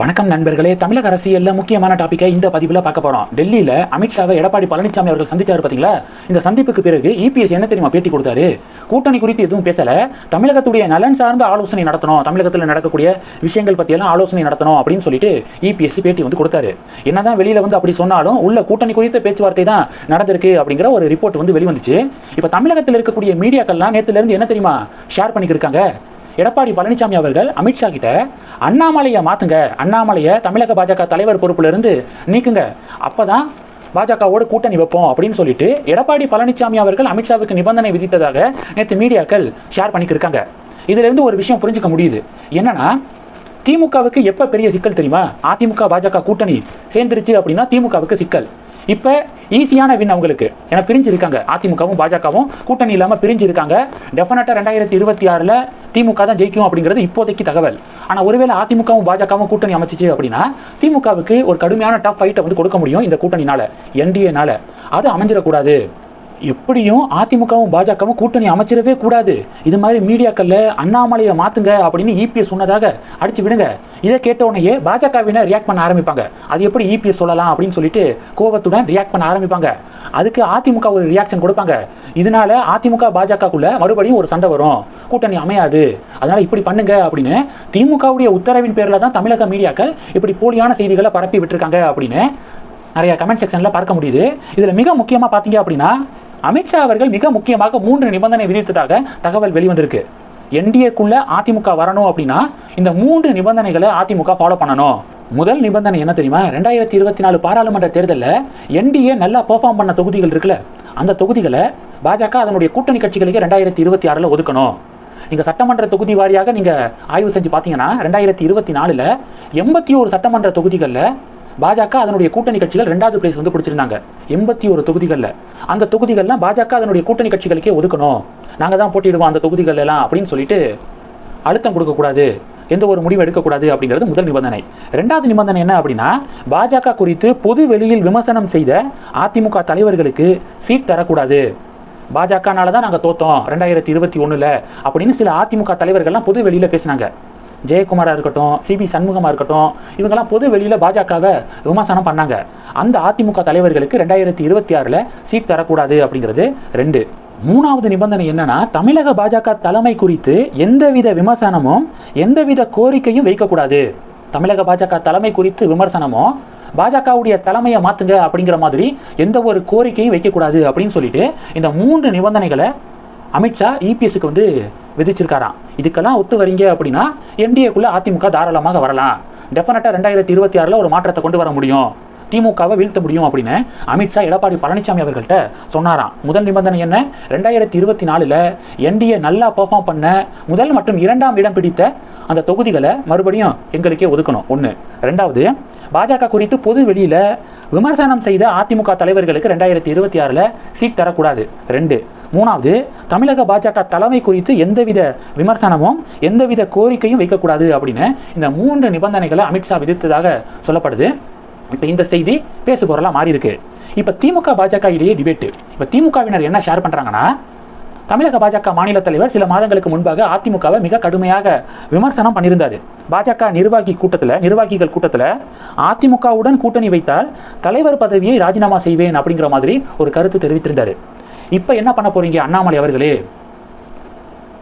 வணக்கம் நண்பர்களே. தமிழக அரசியல்ல முக்கியமான டாபிக்கை இந்த பதிவில் பார்க்க போறோம். டெல்லியில அமித்ஷாவை எடப்பாடி பழனிசாமி அவர்கள் சந்திச்சாரு பாத்தீங்களா? இந்த சந்திப்புக்கு பிறகு இபிஎஸ் என்ன தெரியுமா பேட்டி கொடுத்தாரு? கூட்டணி குறித்து எதுவும் பேசல. தமிழகத்துடைய நலன் சார்ந்த ஆலோசனை நடத்தணும். தமிழகத்தில் நடக்கக்கூடிய விஷயங்கள் பற்றியெல்லாம் ஆலோசனை நடத்தணும் அப்படின்னு சொல்லிட்டு இபிஎஸ் பேட்டி வந்து கொடுத்தாரு. என்னதான் வெளியில வந்து அப்படி சொன்னாலும் உள்ள கூட்டணி குறித்த பேச்சுவார்த்தை தான் நடந்திருக்கு அப்படிங்கிற ஒரு ரிப்போர்ட் வந்து வெளிவந்துச்சு. இப்போ தமிழகத்தில் இருக்கக்கூடிய மீடியாக்கள்லாம் நேத்துல இருந்து என்ன தெரியுமா ஷேர் பண்ணிக்கிருக்காங்க எடப்பாடி பழனிசாமி அவர்கள் அமித்ஷா கிட்ட அண்ணாமலையை மாத்துங்க அண்ணாமலையை தமிழக பாஜக தலைவர் பொறுப்பிலிருந்து நீக்குங்க. நீக்குங்க அப்பதான் பாஜகவோடு கூட்டணி வைப்போம் அப்படின்னு சொல்லிட்டு எடப்பாடி பழனிசாமி அவர்கள் அமித்ஷாவுக்கு நிபந்தனை விதித்ததாக நேற்று மீடியாக்கள் ஷேர் பண்ணிக்கிருக்காங்க. இதிலிருந்து ஒரு விஷயம் புரிஞ்சுக்க முடியுது. என்னன்னா திமுகவுக்கு எப்போ பெரிய சிக்கல் தெரியுமா? அதிமுக பாஜக கூட்டணி சேர்ந்துருச்சு அப்படின்னா திமுகவுக்கு சிக்கல். இப்போ ஈஸியான வின் அவங்களுக்கு. ஏன்னா பிரிஞ்சு இருக்காங்க அதிமுகவும் பாஜகவும் கூட்டணி இல்லாமல் பிரிஞ்சு இருக்காங்க டெஃபினட்டாக ரெண்டாயிரத்தி இருபத்தி ஆறில் திமுக தான் ஜெயிக்கும் அப்படிங்கிறது இப்போதைக்கு தகவல். ஆனால் ஒருவேளை அதிமுகவும் பாஜகவும் கூட்டணி அமைச்சிச்சு அப்படின்னா திமுகவுக்கு ஒரு கடுமையான டஃப் ஃபைட்டை வந்து கொடுக்க முடியும் இந்த கூட்டணினால என்டிஏனால அது அமைஞ்சிடக்கூடாது. எப்படியும் அதிமுகவும் பாஜகவும் கூட்டணி அமைச்சிடவே கூடாது. இது மாதிரி மீடியாக்கள்ல அண்ணாமலையை மாத்துங்க அப்படின்னு இபிஎஸ் சொன்னதாக அடிச்சு விடுங்க. இதை கேட்ட உடனே பாஜகவினர் ரியாக்ட் பண்ண ஆரம்பிப்பாங்க. அது எப்படி இபிஎஸ் சொல்லலாம் அப்படின்னு சொல்லிட்டு கோபத்துடன் ரியாக்ட் பண்ண ஆரம்பிப்பாங்க. அதுக்கு அதிமுக ஒரு ரியாக்ஷன் கொடுப்பாங்க. இதனால அதிமுக பாஜகக்குள்ள மறுபடியும் ஒரு சண்டை வரும். கூட்டணி அமையாது. அதனால இப்படி பண்ணுங்க அப்படின்னு திமுகவுடைய உத்தரவின் பேரில் தான் தமிழக மீடியாக்கள் இப்படி போலியான செய்திகளை பரப்பி விட்டுருக்காங்க அப்படின்னு நிறைய கமெண்ட் செக்ஷனில் பார்க்க முடியுது. இதில் மிக முக்கியமாக பார்த்தீங்க அப்படின்னா அமித்ஷா அவர்கள் மிக முக்கியமாக மூன்று நிபந்தனை விதித்ததாக தகவல் வெளிவந்திருக்கு. என்டிஏக்குள்ள அதிமுக வரணும் அப்படின்னா இந்த மூன்று நிபந்தனைகளை அதிமுக ஃபாலோ பண்ணணும். முதல் நிபந்தனை என்ன தெரியுமா? ரெண்டாயிரத்தி இருபத்தி நாலு பாராளுமன்ற தேர்தலில் என்டிஏ நல்லா பெர்ஃபார்ம் பண்ண தொகுதிகள் இருக்குல்ல அந்த தொகுதிகளை பாஜக அதனுடைய கூட்டணி கட்சிகளுக்கு ரெண்டாயிரத்தி இருபத்தி ஆறில் ஒதுக்கணும். நீங்கள் சட்டமன்ற தொகுதி வாரியாக நீங்கள் ஆய்வு செஞ்சு பார்த்தீங்கன்னா ரெண்டாயிரத்தி இருபத்தி நாலில் எண்பத்தி ஒரு சட்டமன்ற தொகுதிகளில் பாஜக அதனுடைய கூட்டணி கட்சிகள் ரெண்டாவது பிளேஸ் வந்து பிடிச்சிருந்தாங்க. எண்பத்தி ஒரு தொகுதிகளில். அந்த தொகுதிகள்லாம் பாஜக அதனுடைய கூட்டணி கட்சிகளுக்கே ஒதுக்கணும். நாங்கள் தான் போட்டிடுவோம் அந்த தொகுதிகள் எல்லாம் அப்படின்னு சொல்லிட்டு அழுத்தம் கொடுக்கக்கூடாது. எந்த ஒரு முடிவு எடுக்கக்கூடாது அப்படிங்கிறது முதல் நிபந்தனை. ரெண்டாவது நிபந்தனை என்ன அப்படின்னா பாஜக குறித்து பொது வெளியில் விமர்சனம் செய்த அதிமுக தலைவர்களுக்கு சீட் தரக்கூடாது. பாஜகனால தான் நாங்கள் தோத்தோம் ரெண்டாயிரத்தி இருபத்தி ஒன்றில் அப்படின்னு சில அதிமுக தலைவர்கள்லாம் பொது வெளியில் பேசினாங்க. ஜெயக்குமாராக இருக்கட்டும் சிபி சண்முகமாக இருக்கட்டும் இவங்கெல்லாம் பொது வெளியில் பாஜகவை விமர்சனம் பண்ணாங்க. அந்த அதிமுக தலைவர்களுக்கு ரெண்டாயிரத்தி இருபத்தி ஆறில் சீட் தரக்கூடாது அப்படிங்கிறது ரெண்டு. மூணாவது நிபந்தனை என்னன்னா தமிழக பாஜக தலைமை குறித்து எந்தவித விமர்சனமும் எந்தவித கோரிக்கையும் வைக்கக்கூடாது. தமிழக பாஜக தலைமை குறித்து விமர்சனமும் பாஜகவுடைய தலைமையை மாற்றுங்க அப்படிங்கிற மாதிரி எந்த ஒரு கோரிக்கையும் வைக்கக்கூடாது அப்படின்னு சொல்லிட்டு இந்த மூன்று நிபந்தனைகளை அமித்ஷா இபிஎஸ்க்கு வந்து விதிச்சிருக்காராம். இதுக்கெல்லாம் ஒத்து வரீங்க அப்படின்னா என்டிஏக்குள்ள அதிமுக தாராளமாக வரலாம். டெஃபினட்டாக ரெண்டாயிரத்தி இருபத்தி ஆறில் ஒரு மாற்றத்தை கொண்டு வர முடியும். திமுகவை வீழ்த்த முடியும் அப்படின்னு அமித்ஷா எடப்பாடி பழனிசாமி அவர்கள்ட்ட சொன்னாராம். முதல் நிபந்தனை என்ன? ரெண்டாயிரத்தி இருபத்தி நாலில் என்டிஏ நல்லா பெர்ஃபார்ம் பண்ண முதல் மற்றும் இரண்டாம் இடம் பிடித்த அந்த தொகுதிகளை மறுபடியும் எங்களுக்கே ஒதுக்கணும். ஒன்று ரெண்டாவது பாஜக குறித்து பொது வெளியில விமர்சனம் செய்த அதிமுக தலைவர்களுக்கு ரெண்டாயிரத்தி இருபத்தி ஆறில் சீட் தரக்கூடாது. ரெண்டு மூணாவது தமிழக பாஜக தலைமை குறித்து எந்தவித விமர்சனமும் எந்தவித கோரிக்கையும் வைக்கக்கூடாது அப்படின்னு இந்த மூன்று நிபந்தனைகளை அமித்ஷா விதித்ததாக சொல்லப்படுது. இப்போ இந்த செய்தி பேசு பொருளாக மாறி இருக்கு இப்போ திமுக பாஜக இடையே டிபேட்டு இப்போ திமுகவினர் என்ன ஷேர் பண்ணுறாங்கன்னா தமிழக பாஜக மாநில தலைவர் சில மாதங்களுக்கு முன்பாக அதிமுகவை மிக கடுமையாக விமர்சனம் பண்ணியிருந்தார். பாஜக நிர்வாகி கூட்டத்தில் நிர்வாகிகள் கூட்டத்தில் அதிமுகவுடன் கூட்டணி வைத்தால் தலைவர் பதவியை ராஜினாமா செய்வேன் அப்படிங்கிற மாதிரி ஒரு கருத்து தெரிவித்திருந்தார். இப்போ என்ன பண்ண போறீங்க அண்ணாமலை அவர்களே?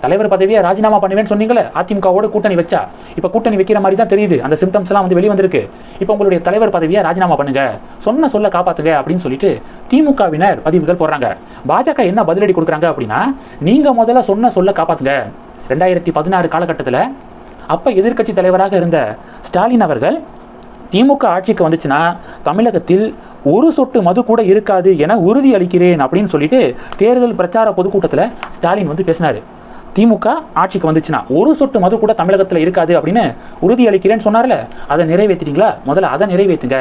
தலைவர் பதவியை ராஜினாமா பண்ணுவேன்னு சொன்னீங்களே அதிமுகவோட கூட்டணி வச்சா? இப்போ கூட்டணி வைக்கிற மாதிரி தான் தெரியுது. அந்த சிம்டம்ஸ் எல்லாம் வந்து வெளி வந்திருக்கு இப்போ உங்களுடைய தலைவர் பதவியை ராஜினாமா பண்ணுங்க. சொன்ன சொல்ல காப்பாத்துங்க அப்படின்னு சொல்லிட்டு திமுகவினர் பதிவுகள் போடுறாங்க. பாஜக என்ன பதிலடி கொடுக்குறாங்க அப்படின்னா நீங்க முதல்ல சொன்ன சொல்ல காப்பாத்துங்க. ரெண்டாயிரத்தி பதினாறு காலகட்டத்தில் அப்போ எதிர்க்கட்சி தலைவராக இருந்த ஸ்டாலின் அவர்கள் திமுக ஆட்சிக்கு வந்துச்சுன்னா தமிழகத்தில் ஒரு சொட்டு மது கூட இருக்காது என உறுதி அளிக்கிறேன் அப்படின்னு சொல்லிட்டு தேர்தல் பிரச்சார பொதுக்கூட்டத்தில் ஸ்டாலின் வந்து பேசினார். திமுக ஆட்சிக்கு வந்துச்சுன்னா ஒரு சொட்டு மது கூட தமிழகத்தில் இருக்காது அப்படின்னு உறுதி அளிக்கிறேன்னு சொன்னார்ல அதை நிறைவேற்றிட்டீங்களா? முதல்ல அதை நிறைவேற்றுங்க.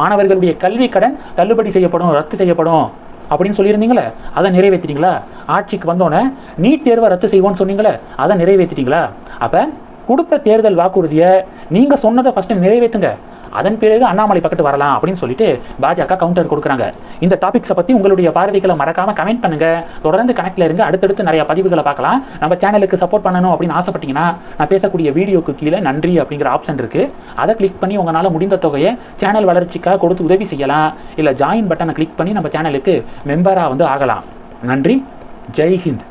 மாணவர்களுடைய கல்வி கடன் தள்ளுபடி செய்யப்படும் ரத்து செய்யப்படும் அப்படின்னு சொல்லியிருந்தீங்களே அதை நிறைவேற்றிட்டீங்களா? ஆட்சிக்கு வந்தோடனே நீட் தேர்வை ரத்து செய்வோம்னு சொன்னீங்களே அதை நிறைவேற்றிட்டீங்களா? அப்போ கொடுத்த தேர்தல் வாக்குறுதியை நீங்கள் சொன்னதை ஃபஸ்ட்டு நிறைவேற்றுங்க. அதன் பிறகு அண்ணாமலை பக்கத்து வரலாம் அப்படின்னு சொல்லிட்டு பாஜக கவுண்டர் கொடுக்குறாங்க. இந்த டாபிக்ஸை பற்றி உங்களுடைய பார்வைகளை மறக்காம கமெண்ட் பண்ணுங்க. தொடர்ந்து கனெக்ட்ல இருங்க. அடுத்தடுத்து நிறைய பதிவுகளை பார்க்கலாம். நம்ம சேனலுக்கு சப்போர்ட் பண்ணணும் அப்படின்னு ஆசைப்பட்டீங்கன்னா நான் பேசக்கூடிய வீடியோக்கு கீழே நன்றி அப்படிங்கிற ஆப்ஷன் இருக்கு. அதை கிளிக் பண்ணி உங்களால் முடிந்த தொகையை சேனல் வளர்ச்சிக்காக கொடுத்து உதவி செய்யலாம். இல்லை ஜாயின் பட்டனை கிளிக் பண்ணி நம்ம சேனலுக்கு மெம்பராக வந்து ஆகலாம். நன்றி. ஜெய் ஹிந்த்.